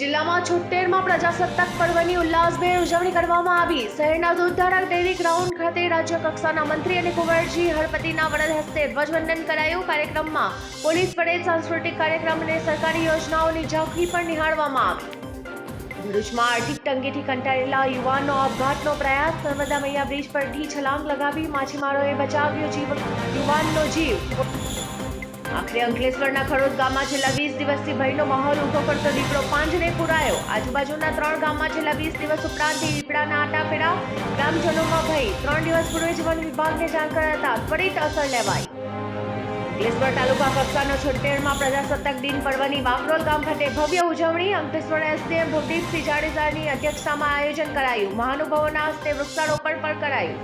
જિલ્લામાં છોતેરમાં પ્રજાસત્તાક પર્વની ઉલ્લાસભેર ઉજવણી કરવામાં આવી. શહેરના દૂધધારક ડેરી ગ્રાઉન્ડ ખાતે રાજ્ય કક્ષાના મંત્રી અને કુંવરજી હળપતિના વડદ હસ્તે ધ્વજવંદન કરાયું. કાર્યક્રમમાં પોલીસ પરેડ સાંસ્કૃતિક કાર્યક્રમ અને સરકારી યોજનાઓની ઝાંખી પણ નિહાળવામાં આવી. ભરૂચમાં આર્થિક તંગીથી કંટાળેલા યુવાનનો આપઘાતનો પ્રયાસ. નર્મદા મૈયા બ્રિજ પરથી છલાંગ લગાવી માછીમારોએ બચાવ્યો જીવ. યુવાનનો જીવ. આખરે અંકલેશ્વરના ખડોદ ગામમાં છેલ્લા વીસ દિવસથી ભયનો માહોલ ઊભો કરતો દીપડો પાંજરે પુરાયો. આજુબાજુના ત્રણ ગામમાં છેલ્લા વીસ દિવસ ઉપરાંત દીપડાના આટાફેરા ગ્રામજનોમાં ભય. ત્રણ દિવસ પૂર્વે જ વન વિભાગને જાણ કરાતા ત્વરિત અસર લેવાઈ. અંકલેશ્વર તાલુકા કક્ષાનો છોતેરમાં પ્રજાસત્તાક દિન પર્વની બાકરોલ ગામ ખાતે ભવ્ય ઉજવણી અંકલેશ્વર એસડીએમ ભૂપદીપસિંહ જાડેજાની અધ્યક્ષતામાં આયોજન કરાયું. મહાનુભાવોના હસ્તે વૃક્ષારોપણ પણ કરાયું.